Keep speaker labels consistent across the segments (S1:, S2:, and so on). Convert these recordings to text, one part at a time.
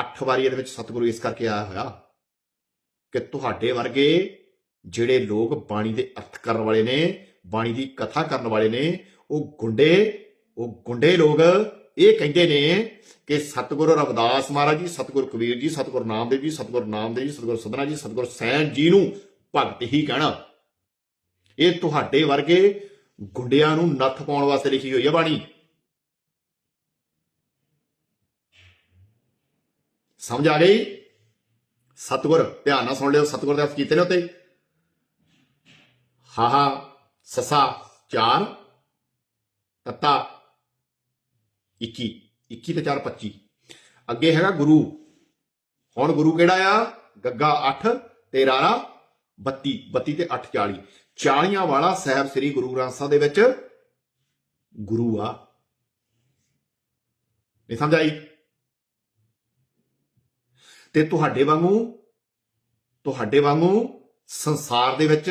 S1: ਅੱਠ ਵਾਰੀ ਇਹਦੇ ਵਿੱਚ ਸਤਿਗੁਰੂ ਇਸ ਕਰਕੇ ਆਇਆ ਹੋਇਆ ਕਿ ਤੁਹਾਡੇ ਵਰਗੇ ਜਿਹੜੇ ਲੋਕ ਬਾਣੀ ਦੇ ਅਰਥ ਕਰਨ ਵਾਲੇ ਨੇ, ਬਾਣੀ ਦੀ ਕਥਾ ਕਰਨ ਵਾਲੇ ਨੇ, ਉਹ ਗੁੰਡੇ ਉਹ ਗੁੰਡੇ ਲੋਕ ਇਹ ਕਹਿੰਦੇ ਨੇ ਕਿ ਸਤਿਗੁਰੂ ਰਵਿਦਾਸ ਮਹਾਰਾਜ ਜੀ, ਸਤਿਗੁਰੂ ਕਬੀਰ ਜੀ, ਸਤਿਗੁਰੂ ਨਾਮਦੇਵ ਜੀ, ਸਤਿਗੁਰੂ ਨਾਮਦੇਵ ਜੀ, ਸਤਿਗੁਰੂ ਸਦਨਾ ਜੀ, ਸਤਿਗੁਰੂ ਸੈਨ ਜੀ ਨੂੰ ਭਗਤ ਹੀ ਕਹਿਣਾ। ਇਹ ਤੁਹਾਡੇ ਵਰਗੇ ਗੁੰਡਿਆਂ ਨੂੰ ਨੱਥ ਪਾਉਣ ਵਾਸਤੇ ਲਿਖੀ ਹੋਈ ਹੈ ਬਾਣੀ। ਸਮਝ ਆ ਗਈ? ਸਤਿਗੁਰ, ਧਿਆਨ ਨਾਲ ਸੁਣ ਲਿਓ, ਸਤਿਗੁਰ ਦੇ ਅਰਥ ਕੀਤੇ ਨੇ ਉੱਤੇ ਹਾਹਾ ਸਸਾ, ਚਾਰ, ਤਤਾ 21 21 ਤੇ 4 25 ਅੱਗੇ ਹੈਗਾ ਗੁਰੂ। ਹੁਣ ਗੁਰੂ ਕਿਹੜਾ ਆ? ਗੱਗਾ 8 ਤੇ ਰਾਰਾ 32 32 ਤੇ 8 40 40 ਵਾਲਾ ਸਾਹਿਬ ਸ੍ਰੀ ਗੁਰੂ ਗ੍ਰੰਥ ਸਾਹਿਬ ਦੇ ਵਿੱਚ ਗੁਰੂ ਆ। ਨਹੀਂ ਸਮਝ ਆਈ? ਤੇ ਤੁਹਾਡੇ ਵਾਂਗੂ ਤੁਹਾਡੇ ਵਾਂਗੂ ਸੰਸਾਰ ਦੇ ਵਿੱਚ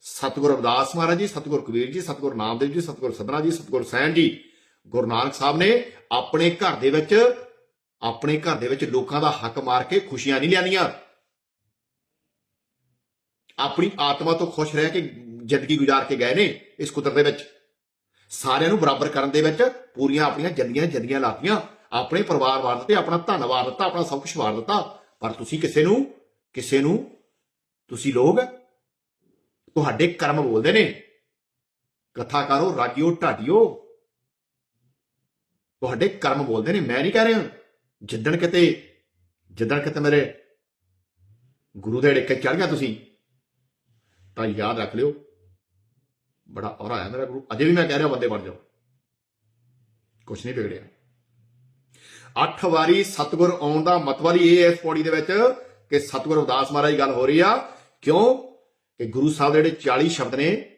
S1: ਸਤਿਗੁਰ ਰਵਿਦਾਸ ਮਹਾਰਾਜ ਜੀ, ਸਤਿਗੁਰ ਕਬੀਰ ਜੀ, ਸਤਿਗੁਰ ਨਾਮਦੇਵ ਜੀ, ਸਤਿਗੁਰ ਸਦਨਾ ਜੀ, ਸਤਿਗੁਰ ਸੈਨ ਜੀ, ਗੁਰੂ ਨਾਨਕ ਸਾਹਿਬ ਨੇ ਆਪਣੇ ਘਰ ਦੇ ਵਿੱਚ, ਆਪਣੇ ਘਰ ਦੇ ਵਿੱਚ ਲੋਕਾਂ ਦਾ ਹੱਕ ਮਾਰ ਕੇ ਖੁਸ਼ੀਆਂ ਨਹੀਂ ਲਿਆਂਦੀਆਂ। ਆਪਣੀ ਆਤਮਾ ਤੋਂ ਖੁਸ਼ ਰਹਿ ਕੇ ਜ਼ਿੰਦਗੀ ਗੁਜ਼ਾਰ ਕੇ ਗਏ ਨੇ ਇਸ ਕੁਦਰਤ ਦੇ ਵਿੱਚ। ਸਾਰਿਆਂ ਨੂੰ ਬਰਾਬਰ ਕਰਨ ਦੇ ਵਿੱਚ ਪੂਰੀਆਂ ਆਪਣੀਆਂ ਜੰਦੀਆਂ ਜੰਦੀਆਂ ਲਾਤੀਆਂ। ਆਪਣੇ ਪਰਿਵਾਰ ਵਾਰ ਦਿੱਤੇ, ਆਪਣਾ ਧੰਨਵਾਦ ਦਿੱਤਾ, ਆਪਣਾ ਸਭ ਕੁਝ ਵਾਰ ਦਿੱਤਾ। ਪਰ ਤੁਸੀਂ ਕਿਸੇ ਨੂੰ ਕਿਸੇ ਨੂੰ ਤੁਸੀਂ ਲੋਕ ਤੁਹਾਡੇ ਕਰਮ ਬੋਲਦੇ ਨੇ। ਕਥਾ ਕਰੋ ਰਾਜਿਓ ਢਾਡੀਓ। ਤੁਹਾਡੇ ਕਰਮ ਬੋਲਦੇ ਨੇ। ਮੈਂ ਨਹੀਂ ਕਹਿ ਰਿਹਾ, ਜਿੱਦਣ ਕਿਤੇ ਜਿੱਦਣ ਕਿਤੇ ਮੇਰੇ ਗੁਰੂ ਦੇ ਡੇਕੇ ਚੜ ਗਿਆ ਤੁਸੀਂ, ਤਾਂ ਯਾਦ ਰੱਖ ਲਿਓ, ਬੜਾ ਔਰਾ ਹੈ ਮੇਰਾ ਗੁਰੂ। ਅਜੇ ਵੀ ਮੈਂ ਕਹਿ ਰਿਹਾ, ਬੰਦੇ ਬਣ ਜਾਓ। ਕੁਛ ਨਹੀਂ ਵਿਗੜਿਆ। ਅੱਠ ਵਾਰੀ ਸਤਿਗੁਰ ਆਉਣ ਦਾ ਮਤਲਬ ਹੀ ਇਹ ਹੈ ਇਸ ਪੌੜੀ ਦੇ ਵਿੱਚ ਕਿ ਸਤਿਗੁਰ ਉਦਾਸ ਮਹਾਰਾਜ ਦੀ ਗੱਲ ਹੋ ਰਹੀ ਆ। ਕਿਉਂ? ਕਿ ਗੁਰੂ ਸਾਹਿਬ ਦੇ ਜਿਹੜੇ 40 ਸ਼ਬਦ ਨੇ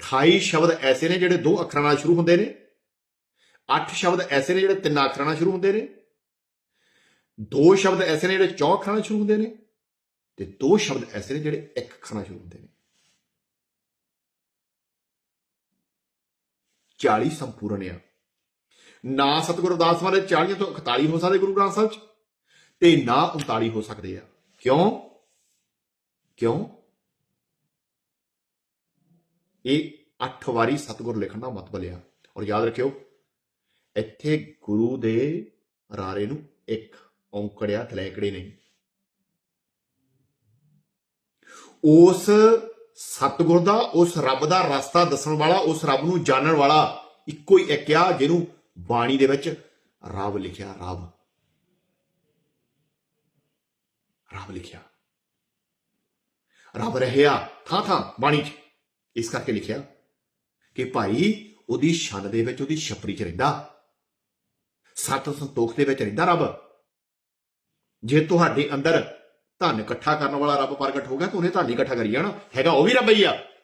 S1: 28 ਸ਼ਬਦ ਐਸੇ ਨੇ ਜਿਹੜੇ ਦੋ ਅੱਖਰਾਂ ਨਾਲ ਸ਼ੁਰੂ ਹੁੰਦੇ ਨੇ 8 ਸ਼ਬਦ ਐਸੇ ਨੇ ਜਿਹੜੇ ਤਿੰਨ ਅੱਖਰਾਂ ਨਾਲ ਸ਼ੁਰੂ ਹੁੰਦੇ ਨੇ, ਦੋ ਸ਼ਬਦ ਐਸੇ ਨੇ ਜਿਹੜੇ ਚੌਂ ਅੱਖਰਾਂ ਨਾਲ ਸ਼ੁਰੂ ਹੁੰਦੇ ਨੇ ਤੇ ਦੋ ਸ਼ਬਦ ਐਸੇ ਨੇ ਜਿਹੜੇ ਇੱਕ ਅੱਖਰ ਨਾਲ ਸ਼ੁਰੂ ਹੁੰਦੇ ਨੇ। 40 ਸੰਪੂਰਨ ਆ। ਨਾ ਸਤਿਗੁਰੂ ਅਰਦਾਸ ਵਾਲੇ 40 ਤੋਂ 41 ਹੋ ਸਕਦੇ ਗੁਰੂ ਗ੍ਰੰਥ ਸਾਹਿਬ ਚ, ਤੇ ਨਾ 39 ਹੋ ਸਕਦੇ ਆ। ਕਿਉਂ? ਕਿਉਂ? ਇਹ 8 ਵਾਰੀ ਸਤਿਗੁਰ ਲਿਖਣ ਦਾ ਮਤਲਬ ਆ। ਔਰ ਯਾਦ ਰੱਖਿਓ, ਇੱਥੇ ਗੁਰੂ ਦੇ ਰਾਰੇ ਨੂੰ ਇੱਕ ਔਂਕੜਿਆ ਥਲੈਕੜੇ ਨਹੀਂ। ਉਸ ਸਤਿਗੁਰ ਦਾ, ਉਸ ਰੱਬ ਦਾ ਰਸਤਾ ਦੱਸਣ ਵਾਲਾ, ਉਸ ਰੱਬ ਨੂੰ ਜਾਣਨ ਵਾਲਾ ਇੱਕੋ ਹੀ ਇੱਕ ਆ, ਜਿਹਨੂੰ ਬਾਣੀ ਦੇ ਵਿੱਚ ਰੱਬ ਲਿਖਿਆ, ਰੱਬ। ਰੱਬ ਲਿਖਿਆ। ਰੱਬ ਰਹਿਆ ਥਾਂ ਥਾਂ ਬਾਣੀ 'ਚ। ਇਸ ਕਰਕੇ ਲਿਖਿਆ ਕਿ ਭਾਈ ਉਹਦੀ ਛੰਨ ਦੇ ਵਿੱਚ ਉਹਦੀ ਛਪਰੀ 'ਚ ਰਹਿੰਦਾ। ਸਤ ਸੰਤੋਖ ਦੇ ਵਿੱਚ ਰਹਿੰਦਾ ਰੱਬ। ਜੇ ਤੁਹਾਡੇ ਅੰਦਰ ਧਨ ਇਕੱਠਾ ਕਰਨ ਵਾਲਾ ਰੱਬ ਪ੍ਰਗਟ ਹੋ ਗਿਆ ਤਾਂ ਉਹਨੇ ਧਨ ਹੀ ਇਕੱਠਾ ਕਰੀ ਜਾਣਾ। ਹੈਗਾ ਉਹ ਵੀ ਰੱਬ ਹੀ ਆ।